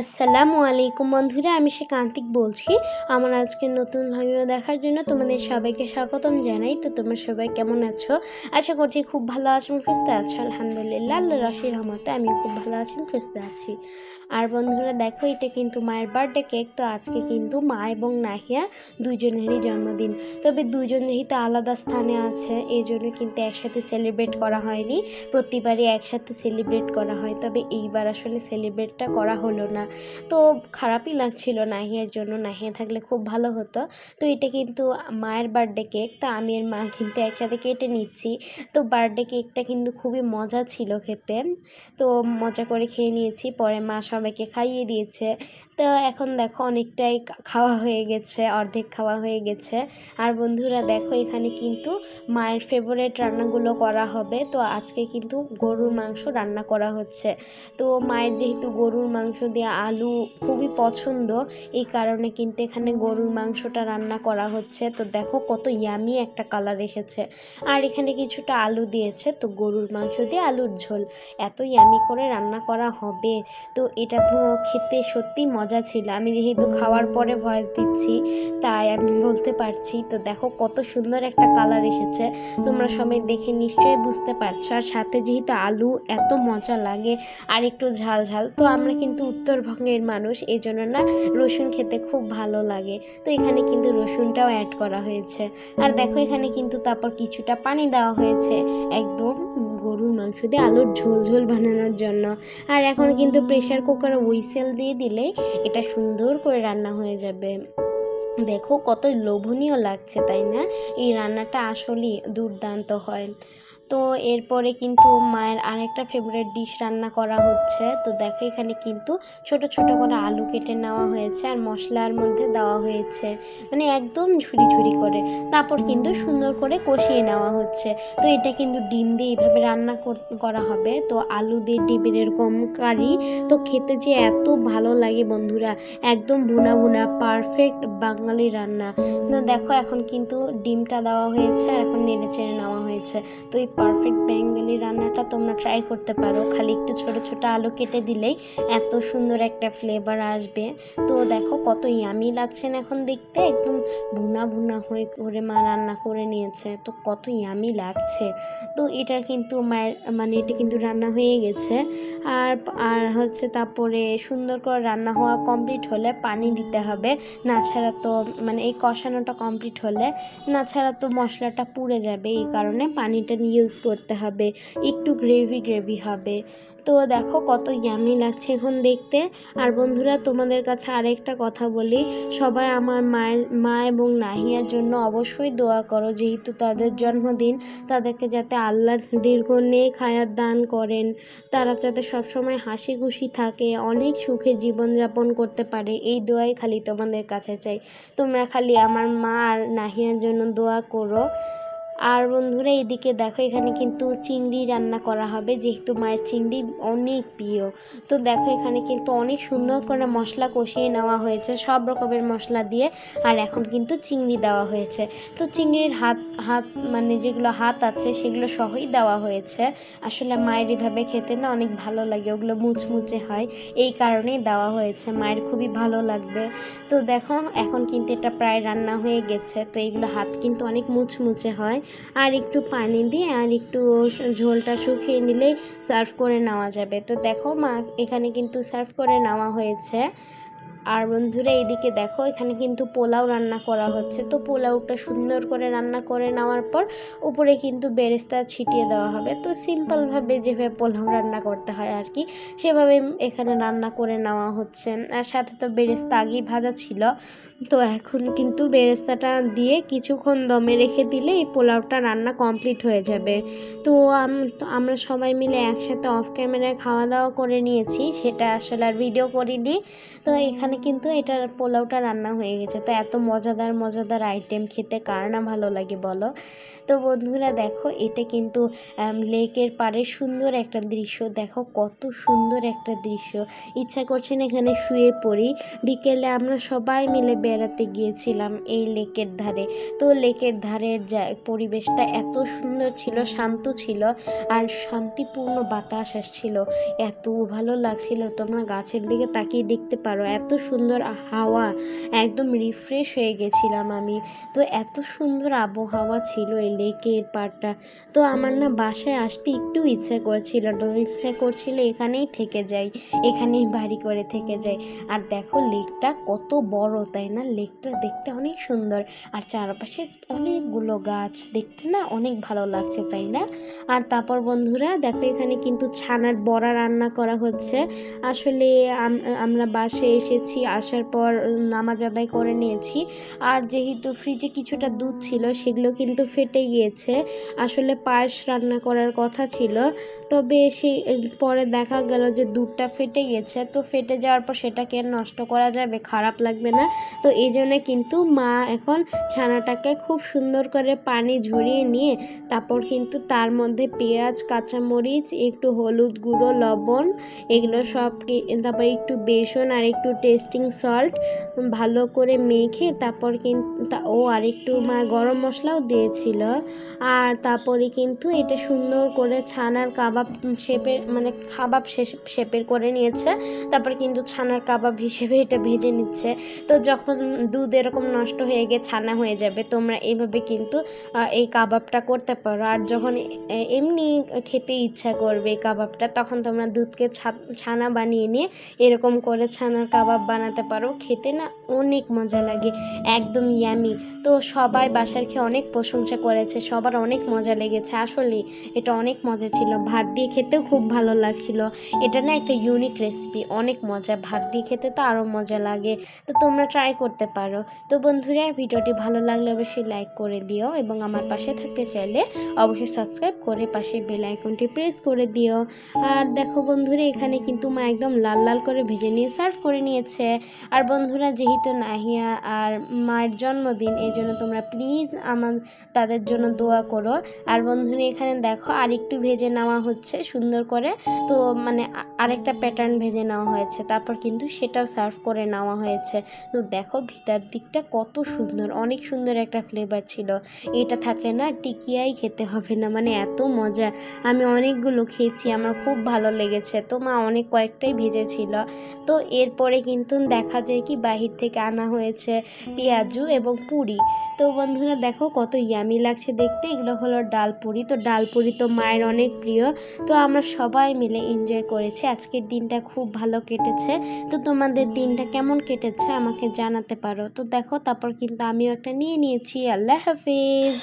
আসসালামু আলাইকুম বন্ধুরা, আমি সে কান্তিক বলছি। আমার আজকে নতুন ভিডিও দেখার জন্য তোমাদের সবাইকে স্বাগতম জানাই। তো তোমরা সবাই কেমন আছো? আশা করছি খুব ভালো আছো সুস্থ আছো। আলহামদুলিল্লাহ আল্লাহ রশির রহমতে আমি খুব ভালো আছি সুস্থ আছি। আর বন্ধুরা, দেখো, এটা কিন্তু মায়ের বার্থডে কেক তো আজকে কিন্তু মা এবং নাহিয়া দুইজনেরই জন্মদিন। তবে দুজন যেহেতু আলাদা স্থানে আছে এই জন্য কিন্তু একসাথে সেলিব্রেট করা হয়নি। প্রতিবারই একসাথে সেলিব্রেট করা হয়, তবে এইবার আসলে সেলিব্রেটটা করা হলো না। তো খারাপই লাগছিল নাহিয়ার জন্য। নাহিয়া থাকলে খুব ভালো হতো। তো এটা কিন্তু মায়ের বার্থডে কেক তো আমি আর মা কিন্তু একসাথে কেটে নিচ্ছি। তো বার্থডে কেকটা কিন্তু খুবই মজা ছিল খেতে। তো মজা করে খেয়ে নিয়েছি, পরে মা সবাইকে খাইয়ে দিয়েছে। তো এখন দেখো অনেকটাই খাওয়া হয়ে গেছে, অর্ধেক খাওয়া হয়ে গেছে। আর বন্ধুরা দেখো এখানে কিন্তু মায়ের ফেভারেট রান্নাগুলো করা হবে। তো আজকে কিন্তু গরুর মাংস রান্না করা হচ্ছে। তো মায়ের যেহেতু গরুর মাংস দিয়ে আলু খুবই পছন্দ। এই কারণে কিন্তু এখানে গরুর মাংসটা রান্না করা হচ্ছে। তো দেখো কত ইয়ামি একটা কালার এসেছে। আর এখানে কিছুটা আলু দিয়েছে। তো গরুর মাংস দিয়ে আলুর ঝোল। এত ইয়ামি করে রান্না করা হবে। তো এটা তো খেতে সত্যি মজা ছিল। আমি যেহেতু খাওয়ার পরে ভয়েস দিচ্ছি, তাই আমি বলতে পারছি। তো দেখো কত সুন্দর একটা কালার এসেছে। তোমরা সবাই দেখে নিশ্চয়ই বুঝতে পারছ। আর সাথে যেহেতু আলু এত মজা লাগে, আর একটু ঝাল ঝাল, তো আমরা কিন্তু উত্তরবঙ্গের মানুষ, এই জন্য না রসুন খেতে খুব ভালো লাগে। তো এখানে কিন্তু রসুনটাও অ্যাড করা হয়েছে। আর দেখো এখানে কিন্তু তারপর কিছুটা পানি দেওয়া হয়েছে। একদম গরুর মাংস দিয়ে আলুর ঝোল ঝোল বানানোর জন্য। আর এখন কিন্তু প্রেশার কুকারে হুইসেল দিয়ে দিলে এটা সুন্দর করে রান্না হয়ে যাবে। দেখো কত লোভনীয় লাগছে, তাই না? এই রান্নাটা আসলেই দুর্দান্ত হয়। তো এরপরে কিন্তু মায়ের আরেকটা ফেভারিট ডিশ রান্না করা হচ্ছে। তো দেখো এখানে কিন্তু ছোট ছোট করে আলু কেটে নেওয়া হয়েছে আর মশলার মধ্যে দেওয়া হয়েছে। মানে একদম ঝুরি ঝুরি করে। তারপর কিন্তু সুন্দর করে কষিয়ে নেওয়া হচ্ছে। তো এটা কিন্তু ডিম দিয়ে এইভাবে রান্না করা হবে। তো আলু দিয়ে ডিমের এরকম কারি। তো খেতে যে এত ভালো লাগে বন্ধুরা। একদম ভুনা ভুনা পারফেক্ট বাঙালি রান্না। দেখো এখন কিন্তু ডিমটা দেওয়া হয়েছে আর এখন নেড়ে চেড়ে নেওয়া হয়েছে। তো এই পারফেক্ট বেঙ্গলি রান্নাটা তোমরা ট্রাই করতে পারো। খালি একটু ছোট ছোট আলু কেটে দিলেই এত সুন্দর একটা ফ্লেভার আসবে। তো দেখো কত ইয়ামি লাগছে না এখন দেখতে। একদম ভুনা ভুনা হয়ে, করে মা রান্না করে নিয়েছে। তো কত ইয়ামি লাগছে। তো এটা কিন্তু মায়ের মানে এটা কিন্তু রান্না হয়ে গেছে। আর আর হচ্ছে তারপরে সুন্দর করে রান্না হওয়া কমপ্লিট হলে পানি দিতে হবে। না ছাড়া তো মানে এই কষানোটা কমপ্লিট হলে না ছাড়া তো মশলাটা পুড়ে যাবে। এই কারণে পানিটা ইউজ ইউজ করতে হবে, একটু গ্রেভি গ্রেভি হবে। তো দেখো কত ইয়ামি লাগছে এখন দেখতে। আর বন্ধুরা, তোমাদের কাছে আরেকটা কথা বলি, সবাই আমার মায়ের, মা এবং নাহিয়ার জন্য অবশ্যই দোয়া করো, যেহেতু তাদের জন্মদিন, তাদেরকে যাতে আল্লাহ দীর্ঘ নেক খায়ার দান করেন। তারা যাতে সবসময় হাসি খুশি থাকে, অনেক সুখে জীবনযাপন করতে পারে, এই দোয়াই খালি তোমাদের কাছে চাই। তোমরা খালি আমার মা আর নাহিয়ার জন্য দোয়া করো। আর বন্ধুরা, এদিকে দেখো, এখানে কিন্তু চিংড়ি রান্না করা হবে, যেহেতু মায়ের চিংড়ি অনেক প্রিয়। তো দেখো, এখানে কিন্তু অনেক সুন্দর করে মশলা কষিয়ে নেওয়া হয়েছে, সব রকমের মশলা দিয়ে, আর এখন কিন্তু চিংড়ি দেওয়া হয়েছে। তো চিংড়ির হাত হাত মানে যেগুলো হাত আছে, সেগুলো সহই দেওয়া হয়েছে। আসলে মায়ের এভাবে খেতে না অনেক ভালো লাগে, ওগুলো মুচমুচে হয়, এই কারণেই দেওয়া হয়েছে, মায়ের খুবই ভালো লাগবে। তো দেখো, এখন কিন্তু এটা প্রায় রান্না হয়ে গেছে, তো এইগুলো হাত কিন্তু অনেক মুচমুচে হয়। আর একটু পানি দিয়ে আর একটু ঝোলটা শুকিয়ে নিলেই সার্ভ করে নেওয়া যাবে। তো দেখো মা, এখানে কিন্তু সার্ভ করে নেওয়া হয়েছে। আর বন্ধুরা এদিকে দেখো, এখানে কিন্তু পোলাও রান্না করা হচ্ছে। তো পোলাওটা সুন্দর করে রান্না করে নেওয়ার পর উপরে কিন্তু বেরেস্তা ছিটিয়ে দেওয়া হবে। তো সিম্পলভাবে যেভাবে পোলাও রান্না করতে হয় আর কি, সেভাবে এখানে রান্না করে নেওয়া হচ্ছে। আর সাথে তো বেরেস্তা আগেই ভাজা ছিল। তো এখন কিন্তু বেরেস্তাটা দিয়ে কিছুক্ষণ দমে রেখে দিলে এই পোলাওটা রান্না কমপ্লিট হয়ে যাবে। তো আমরা সবাই মিলে একসাথে অফ ক্যামেরায় খাওয়া দাওয়া করে নিয়েছি, সেটা আসলে আর ভিডিও করিনি। তো এখানে এখানে কিন্তু এটার পোলাওটা রান্না হয়ে গেছে। তো এত মজাদার মজাদার আইটেম খেতে কার না ভালো লাগে বলো? তো বন্ধুরা দেখো, এটা কিন্তু লেকের পাড়ে সুন্দর একটা দৃশ্য। দেখো কত সুন্দর একটা দৃশ্য। ইচ্ছা করছেন এখানে শুয়ে পড়ি। বিকেলে আমরা সবাই মিলে বেড়াতে গিয়েছিলাম এই লেকের ধারে। তো লেকের ধারের পরিবেশটা এত সুন্দর ছিল, শান্ত ছিল আর শান্তিপূর্ণ বাতাস আসছিল। এত ভালো লাগছিল। তোমরা গাছের দিকে তাকিয়ে দেখতে পারো, এত সুন্দর হাওয়া, একদম রিফ্রেশ হয়ে গেছিলাম আমি। তো এত সুন্দর আবহাওয়া ছিল এই লেকের পাড়টা। তো আমার না বাসায় আসতে একটু ইচ্ছে করছিল না, ইচ্ছে করছিল এখানেই থেকে যাই, এখানেই বাড়ি করে থেকে যাই। আর দেখো লেকটা কত বড়, তাই না? লেকটা দেখতে অনেক সুন্দর। আর চারপাশে অনেকগুলো গাছ, দেখতে না অনেক ভালো লাগছে, তাই না? আর তারপর বন্ধুরা, দেখো এখানে কিন্তু ছানার বড়া রান্না করা হচ্ছে। আসলে আমরা বাসে এসেছি আসার পর নামাজ আদায় করে নিয়েছি। আর যেহেতু ফ্রিজে কিছুটা দুধ ছিল, সেগুলো কিন্তু ফেটে গিয়েছে। আসলে পায়েস রান্না করার কথা ছিল। তবে সেই পরে দেখা গেল যে দুধটা ফেটে গেছে তো ফেটে যাওয়ার পর সেটাকে নষ্ট করা যাবে, খারাপ লাগবে না। তো এই জন্য কিন্তু মা এখন ছানাটাকে খুব সুন্দর করে পানি ঝরিয়ে নিয়ে, তারপর কিন্তু তার মধ্যে পেঁয়াজ, কাঁচামরিচ, একটু হলুদ গুঁড়ো, লবণ, এগুলো সব তারপর একটু বেসন আর একটু টেস্টিং সল্ট, ভালো করে মেখে তারপর কিন্তু ও আর একটু মা, গরম মশলাও দিয়েছিল। আর তারপরে কিন্তু এটা সুন্দর করে ছানার কাবাব শেপের মানে কাবাব শেপের করে নিয়েছে। তারপর কিন্তু ছানার কাবাব হিসেবে এটা ভেজে নিচ্ছে। তো যখন দুধ এরকম নষ্ট হয়ে গিয়ে ছানা হয়ে যাবে, তোমরা এইভাবে কিন্তু এই কাবাবটা করতে পারো। আর যখন এমনি খেতে ইচ্ছা করবে এই কাবাবটা, তখন তোমরা দুধকে ছানা বানিয়ে নিয়ে এরকম করে ছানার কাবাব বানাতে পারো খেতে না অনেক মজা লাগে, একদম ইয়ামি তো সবাই বাসার খেয়ে অনেক প্রশংসা করেছে, সবার অনেক মজা লেগেছে। আসলে এটা অনেক মজা ছিল। ভাত দিয়ে খেতেও খুব ভালো লাগছিল। এটা না একটা ইউনিক রেসিপি অনেক মজা। ভাত দিয়ে খেতে তো আরও মজা লাগে। তো তোমরা ট্রাই করতে পারো। তো বন্ধুরা, ভিডিওটি ভালো লাগলে অবশ্যই লাইক করে দিও এবং আমার পাশে থাকতে চাইলে অবশ্যই সাবস্ক্রাইব করে পাশে বেল আইকনটি প্রেস করে দিও। আর দেখো বন্ধুরা, এখানে কিন্তু মা একদম লাল লাল করে ভেজে নিয়ে সার্ভ করে নিয়েছে। আর বন্ধুরা, যেহেতু নাহিয়া আর মায়ের জন্মদিন, এই জন্য তোমরা প্লিজ আমার, তাদের জন্য দোয়া করো। আর বন্ধুরা, এখানে দেখো আরেকটু ভেজে নেওয়া হচ্ছে সুন্দর করে। তো মানে আরেকটা প্যাটার্ন ভেজে নেওয়া হয়েছে, তারপর কিন্তু সেটাও সার্ভ করে নেওয়া হয়েছে। তো দেখো ভিতার দিকটা কত সুন্দর, অনেক সুন্দর একটা ফ্লেভার ছিল। এটা থাকলে না টিকিয়াই খেতে হবে না মানে এত মজা। আমি অনেকগুলো খেয়েছি, আমার খুব ভালো লেগেছে। তো মা অনেক কয়েকটাই ভেজেছিল। তো এরপরে কিন্তু দেখা যায় কি বাহির থেকে আনা হয়েছে পেঁয়াজু এবং পুরি। তো বন্ধুরা দেখো কত ইয়ামি লাগছে দেখতে। এগুলো হলো ডাল পুরি। তো ডাল পুরি তো মায়ের অনেক প্রিয়। তো আমরা সবাই মিলে এনজয় করেছি। আজকের দিনটা খুব ভালো কেটেছে। তো তোমাদের দিনটা কেমন কেটেছে আমাকে জানাতে পারো। তো দেখো, তারপর কিন্তু আমিও একটা নিয়ে নিয়েছি। আল্লাহ হাফিজ।